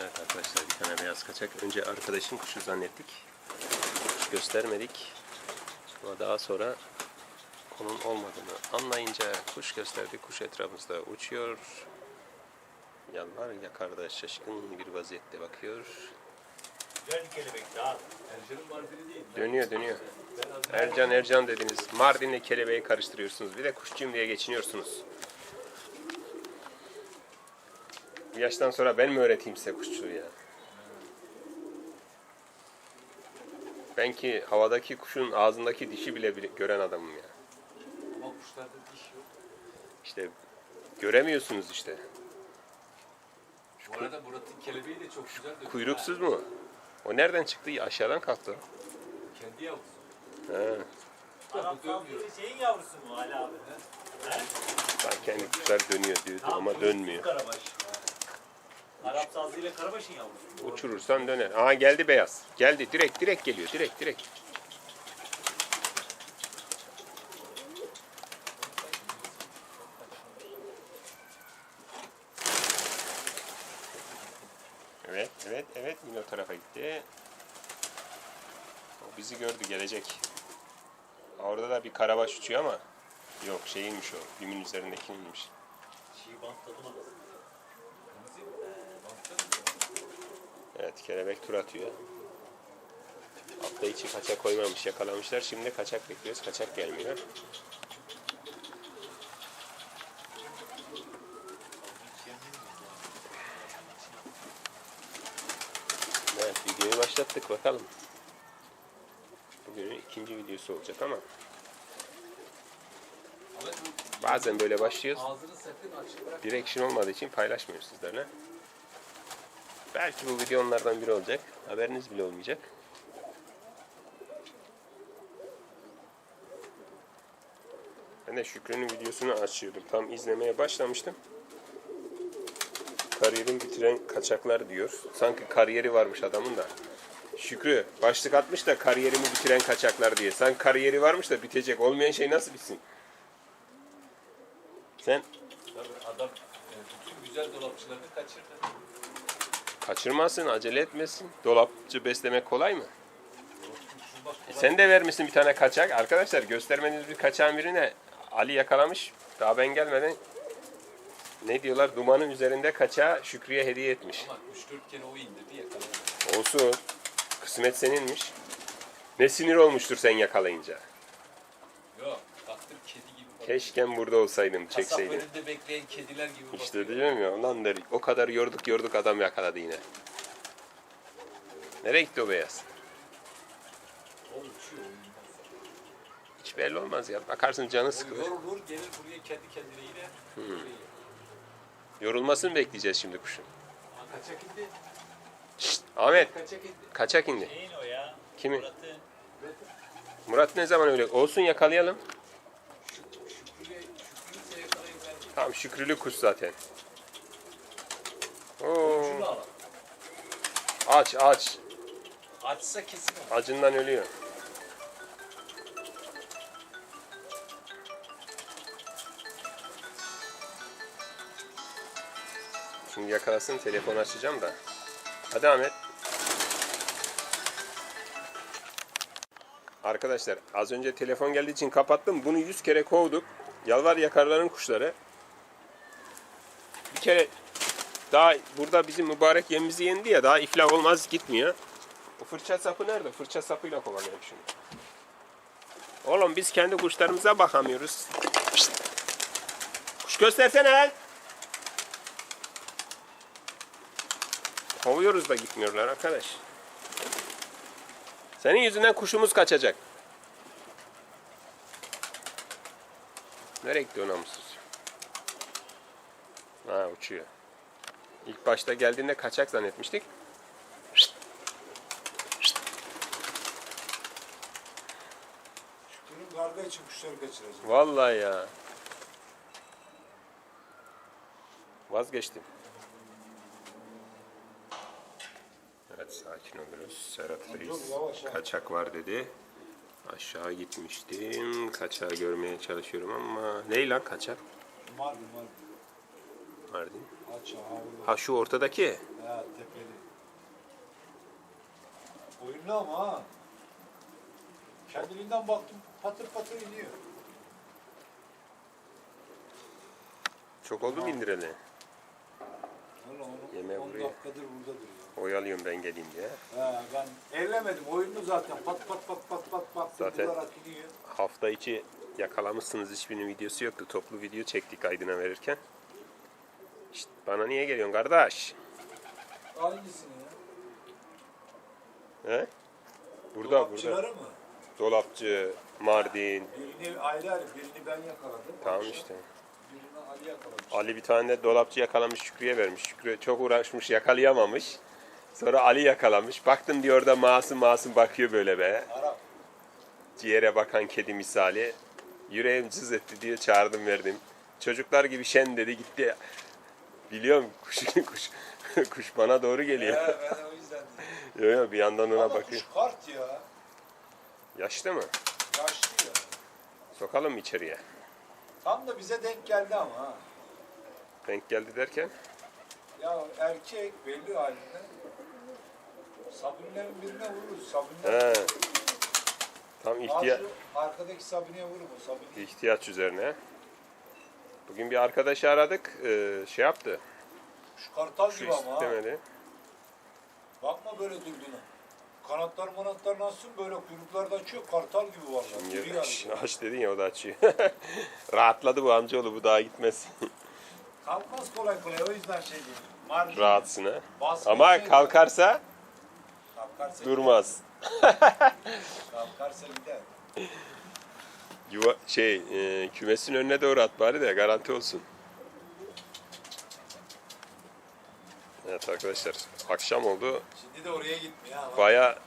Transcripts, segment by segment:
Evet arkadaşlar bir tane beyaz kaçak. Önce arkadaşın kuşu zannettik. Göstermedik. Ama daha sonra onun olmadığını anlayınca kuş gösterdi. Kuş etrafımızda uçuyor. Yalvar yakarda şaşkın bir vaziyette bakıyor. Güzel bir kelebek daha. Ercan'ın Mardin'i değil. Dönüyor dönüyor. Ercan Ercan dediniz. Mardin'le kelebeği karıştırıyorsunuz. Bir de kuşçuyum diye geçiniyorsunuz. Bu yaştan sonra ben mi öğreteyim size kuşçuluğu ya? Ben ki havadaki kuşun ağzındaki dişi bile bile gören adamım ya. ama kuşlarda diş yok. İşte göremiyorsunuz işte. Bu arada Murat'ın kelebeği de çok güzel. dönüyor. Kuyruksuz mu? O nereden çıktı? Aşağıdan kalktı. o. Kendi yavrusu. He. Arap saldırı şeyin yavrusu mu Ali abi? He? Bak kendi kuşlar dönüyor diyordu ama dönmüyor. Karabaş. Arap sazı ile Karabaş'ın yavrusu. Uçurursan döner. Aha geldi beyaz. Geldi direkt direkt geliyor. Direkt direkt. Evet, evet, evet. Yine o tarafa gitti. O bizi gördü, gelecek. Orada da bir karabaş uçuyor ama yok şeyinmiş o. Bimin üzerindekinmiş. Çiğ bant tadım adası. Evet, kelebek tur atıyor. Hafta içi kaçak koymamış, yakalamışlar. Şimdi kaçak bekliyoruz. Kaçak gelmiyor. Evet, videoyu başlattık. Bakalım. Bugünün ikinci videosu olacak ama bazen böyle başlıyoruz. Direction olmadığı için paylaşmıyoruz sizlerle. Belki bu video onlardan biri olacak. Haberiniz bile olmayacak. Ben de Şükrü'nün videosunu açıyordum. Tam izlemeye başlamıştım. Kariyerini bitiren kaçaklar diyor. Sanki kariyeri varmış adamın da. Şükrü başlık atmış da kariyerimi bitiren kaçaklar diye. Sanki kariyeri varmış da bitecek. Olmayan şey nasıl bitsin? Sen Tabii adam e, bütün güzel dolapçılarını kaçırdı. Kaçırmasın, acele etmesin. Dolapçı beslemek kolay mı? E sen de vermişsin bir tane kaçak. Arkadaşlar göstermediğiniz bir kaçağın birine Ali yakalamış. Daha ben gelmeden ne diyorlar dumanın üzerinde kaçağı Şükrü'ye hediye etmiş. Ama 3-4 kere o indirdi yakaladı. Olsun. Kısmet seninmiş. Ne sinir olmuştur sen yakalayınca. Baktım kedi gibi bakıyor. Keşke burada olsaydım, Kasap önünde bekleyen kediler gibi bakıyor. İşte diyorum ya ondan da o kadar yorduk yorduk adam yakaladı yine. Nereye gitti o beyaz? O uçuyor. Hiç belli olmaz ya. Bakarsın canı O sıkılır. yorulur gelir buraya kendi kendine yine. Hmm. Yorulmasını bekleyeceğiz şimdi kuşun. Kaçak indi. Şşt, Ahmet Kaçak indi. kaçak indi. Neyin o ya? Kimi? Murat ne zaman öyle? Olsun yakalayalım. Şükrü'ye Şükrü'yü Tamam şükrülü kuş zaten. Oo, aç aç. Açsa kesin. Acından ölüyor. Şimdi yakalasın telefon açacağım da. Hadi Ahmet. Arkadaşlar az önce telefon geldiği için kapattım. Bunu 100 kere kovduk. Yalvar yakarların kuşları. Bir kere daha burada bizim mübarek yemimizi yendi ya daha iflah olmaz gitmiyor. Bu fırça sapı nerede? Fırça sapıyla kovalayalım şimdi. Oğlum biz kendi kuşlarımıza bakamıyoruz. Kuş göstersene. Kovuyoruz da gitmiyorlar arkadaş. Senin yüzünden kuşumuz kaçacak. Nereye gitti o namussuz? Ha uçuyor. İlk başta geldiğinde kaçak zannetmiştik. Şükrü'nün karga için kuşları kaçıracak. Vallahi ya. Vazgeçtim. Evet sakin oluruz. Serhat Reis kaçak var dedi. Aşağı gitmiştim. Kaçağı görmeye çalışıyorum ama. Ne lan kaçak? Mardin Mardin. Mardin. Ha şu ortadaki. Ha tepeli. Oyunlu ama ha. Kendiliğinden baktım patır patır iniyor. Çok oldu mu indireli? Yemeğe 10 buraya. dakikadır burada duruyor. Oyalıyorum ben geleyim diye. Ha, ben ellemedim. Oyunlu zaten. Pat pat pat pat pat pat. Zaten-. Hafta içi yakalamışsınız hiçbirinin videosu yoktu. Toplu video çektik Aydın'a verirken. İşte bana niye geliyorsun kardeş? Aynısını ya. He? Burada burada. Dolapçıları mı? Dolapçı, Mardin. Birini ayrı ayrı. Birini ben yakaladım. Tamam Akşam işte. Birini Ali yakalamış. Ali bir tane de dolapçı yakalamış Şükrü'ye vermiş. Şükrü çok uğraşmış yakalayamamış. Sonra Ali yakalamış. Baktım diyor orada masum masum bakıyor böyle be. Arap. Ciğere bakan kedi misali. Yüreğim cız etti diye çağırdım verdim. Çocuklar gibi şen dedi gitti. Biliyorum kuş, kuş, kuş bana doğru geliyor. Ya ben o yüzden dedim. Yo, yo, bir yandan ona Ama bakıyor. kuş kart ya. Yaşlı mı? Yaşlı ya. Sokalım mı içeriye? Tam da bize denk geldi ama ha. Denk geldi derken. Ya erkek belli halinde. Sabunlerin birine vururuz. Sabunler. He. Tam ihtiya ihtiya... arkadaki Sabine'ye vurur bu Sabine. ihtiyaç üzerine. Bugün bir arkadaşı aradık. ee, şey yaptı. Şu kartal Şu gibi ama ha. istemedi. Bakma böyle durduğuna. Kanatlar manatlar nasıl böyle kuyruklar da açıyor. Kartal gibi vallahi. Yürü Ya, aç, yani. aç dedin ya o da açıyor. Rahatladı bu amcaoğlu bu daha gitmez. Kalkmaz kolay kolay o yüzden şey değil. Marjin. Rahatsın ha. Baskı Ama şey- kalkarsa Kalkarsa durmaz. Kalkarsa gider. Yuva şey e, kümesin önüne doğru at bari de garanti olsun. Evet arkadaşlar akşam oldu. Şimdi de oraya gitmiyor ha. Baya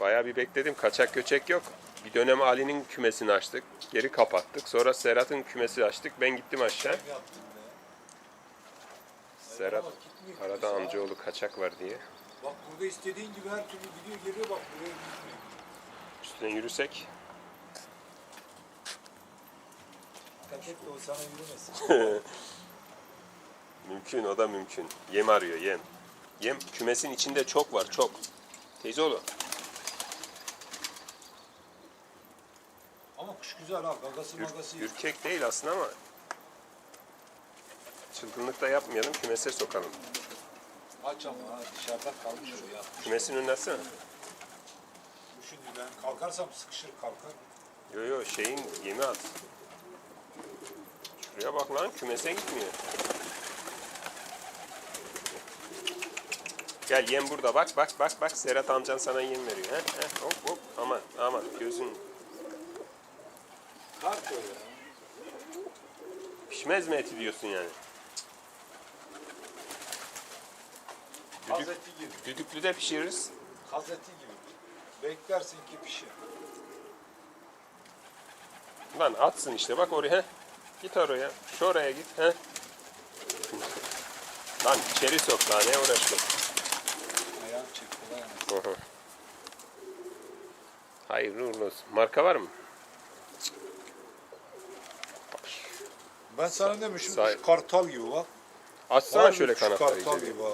baya bir bekledim. Kaçak göçek yok. Bir dönem Ali'nin kümesini açtık. Geri kapattık. Sonra Serhat'ın kümesi açtık. Ben gittim aşağı. Serhat arada amcaoğlu kaçak var diye. Bak burada istediğin gibi her türlü gidiyor geliyor bak buraya gitmiyor. Üstüne yürüsek. Dikkat et de o sana yürümesin. Mümkün o da mümkün. Yem arıyor yem. Yem kümesin içinde çok var çok. Teyzeoğlu Ama kuş güzel ha. Gagası ür- magası ürkek değil aslında ama çılgınlık da yapmayalım kümese sokalım. Aç ama ha dışarıda kalmış o ya. Kümesin önüne atsana. Şimdi ben kalkarsam sıkışır kalkar. Yo yo şeyin yemi at. Şuraya bak lan kümese gitmiyor. Gel yem burada bak bak bak bak Serhat amcan sana yem veriyor. He, he, hop hop aman aman gözün Kart ya. pişmez mi eti diyorsun yani. Düdük, Hazreti gibi. düdüklüde pişiririz. Hazreti gibi. Beklersin ki pişir. Lan atsın işte bak oraya. Git oraya. Şu oraya git. He. Lan içeri sok daha ne uğraştın. Ayağım çekti lan. Hı hı. Hayırlı uğurlu olsun. Marka var mı? Ben sana demişim Say- kuş kartal gibi bak. Açsana Harbi şöyle kanatları Kartal iyice gibi ha.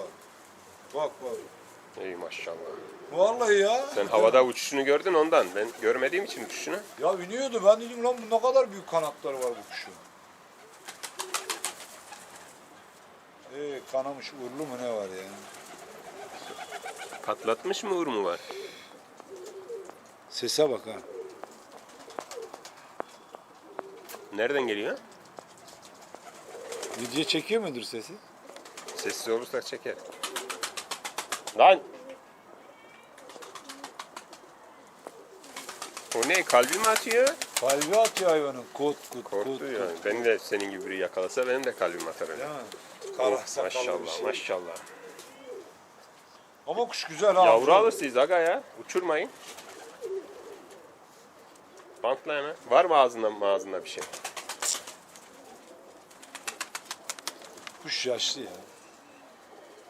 Bak bak. İyi maşallah. Vallahi ya. Sen havada uçuşunu gördün ondan. Ben görmediğim için uçuşunu. Ya iniyordu ben dedim lan bu ne kadar büyük kanatları var bu kuşun. Ee, kanamış uğurlu mu ne var ya? Patlatmış mı uğur mu var? Sese bak ha. Nereden geliyor? Video çekiyor mudur sesi? Sessiz olursak çeker. Lan! O ne? Kalbi mi atıyor? Kalbi atıyor hayvanın. Kut kut kut. Korktu kut. yani. Beni de senin gibi biri yakalasa benim de kalbim atar öyle. Değil mi? Oh, Kara sakallı bir maşallah şey. maşallah. Ama kuş güzel ha. Yavru alırsınız aga ya. Uçurmayın. Bantla hemen. Var mı ağzında ağzında bir şey? Kuş yaşlı ya.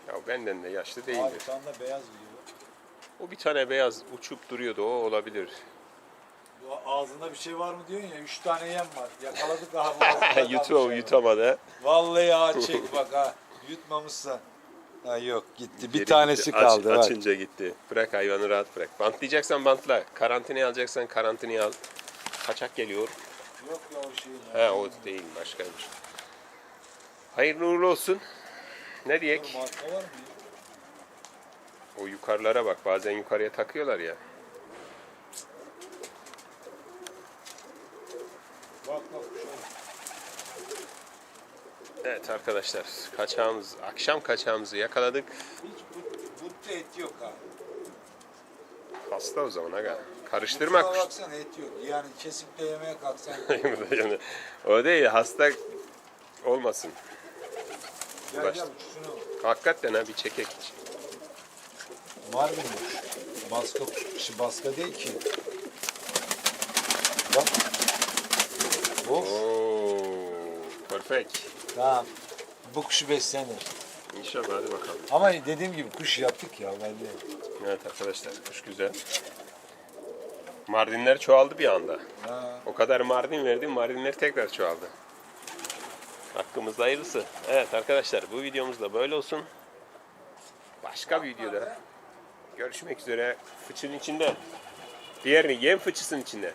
Ya benden de yaşlı Abi değildir. tam da beyaz gibi. O bir tane beyaz uçup duruyordu o olabilir. Ağzında bir şey var mı diyorsun ya. Üç tane yem var. Yakaladık abi. Yutu, yutamadı. Vallahi ha çek bak ha. Yutmamışsa. Ha yok gitti. Bir Geri tanesi gitti. Aç- kaldı. bak. açınca gitti. Bırak hayvanı rahat bırak. Bantlayacaksan bantla. Karantinaya alacaksan karantinaya al. Kaçak geliyor. Yok ya o şey. ya. He o değil başkaymış. Hayırlı uğurlu olsun. Ne diyek? O yukarılara bak. Bazen yukarıya takıyorlar ya. Bak bak şöyle. Evet arkadaşlar. Kaçağımız, akşam kaçağımızı yakaladık. Hiç but, butta et yok ha. Hasta o zaman aga. Karıştırma Kusura kuş. baksana et yok. Yani kesip de yemeye kalksan. Yani- o değil hasta olmasın. gel Baş- gel şunu. Hakikaten ha bir çekek. Var mı? Baska baska değil ki. Bak. Of. Oo, perfect. Tamam. Bu kuşu beslenir. İnşallah hadi bakalım. Ama dediğim gibi kuş yaptık ya belli. Evet arkadaşlar kuş güzel. Mardinler çoğaldı bir anda. Ha. O kadar Mardin verdim, Mardinler tekrar çoğaldı. Hakkımızda hayırlısı. Evet arkadaşlar bu videomuz da böyle olsun. Başka bir videoda görüşmek üzere. Fıçın içinde. Diğerini yem fıçısının içinde.